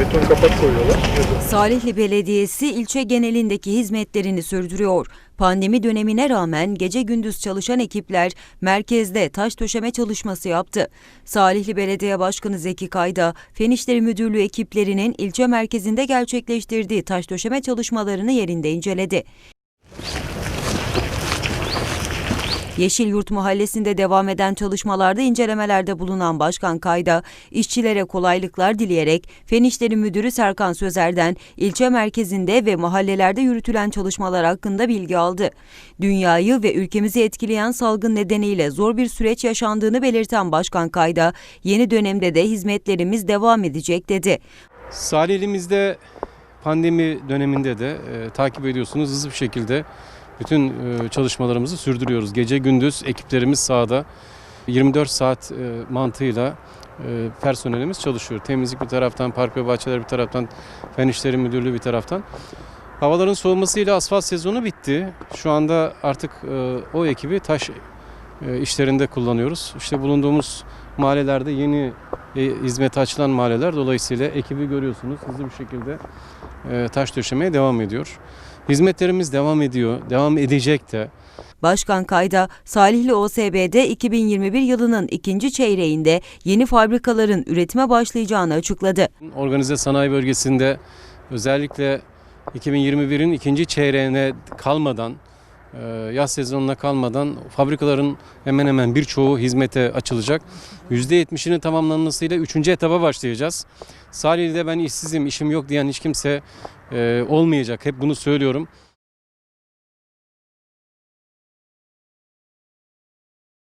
Beton kapak koyuyorlar. Salihli Belediyesi ilçe genelindeki hizmetlerini sürdürüyor. Pandemi dönemine rağmen gece gündüz çalışan ekipler merkezde taş döşeme çalışması yaptı. Salihli Belediye Başkanı Zeki Kayda, Fen İşleri Müdürlüğü ekiplerinin ilçe merkezinde gerçekleştirdiği taş döşeme çalışmalarını yerinde inceledi. Yeşilyurt Mahallesi'nde devam eden çalışmalarda incelemelerde bulunan Başkan Kayda, işçilere kolaylıklar dileyerek Fen İşleri Müdürü Serkan Sözer'den ilçe merkezinde ve mahallelerde yürütülen çalışmalar hakkında bilgi aldı. Dünyayı ve ülkemizi etkileyen salgın nedeniyle zor bir süreç yaşandığını belirten Başkan Kayda, yeni dönemde de hizmetlerimiz devam edecek dedi. Salilimizde pandemi döneminde de e, takip ediyorsunuz hızlı bir şekilde bütün e, çalışmalarımızı sürdürüyoruz. Gece gündüz ekiplerimiz sahada 24 saat e, mantığıyla e, personelimiz çalışıyor. Temizlik bir taraftan, park ve bahçeler bir taraftan, Fen İşleri Müdürlüğü bir taraftan. Havaların soğumasıyla asfalt sezonu bitti. Şu anda artık o ekibi taş işlerinde kullanıyoruz. İşte bulunduğumuz mahallelerde yeni hizmete açılan mahalleler dolayısıyla ekibi görüyorsunuz hızlı bir şekilde taş döşemeye devam ediyor. Hizmetlerimiz devam ediyor, devam edecek de. Başkan Kayda, Salihli OSB'de 2021 yılının ikinci çeyreğinde yeni fabrikaların üretime başlayacağını açıkladı. Organize sanayi bölgesinde özellikle 2021'in ikinci çeyreğine kalmadan, yaz sezonuna kalmadan fabrikaların hemen hemen birçoğu hizmete açılacak. %70'inin tamamlanmasıyla 3. etaba başlayacağız. Salihli'de ben işsizim, işim yok diyen hiç kimse e, olmayacak. Hep bunu söylüyorum.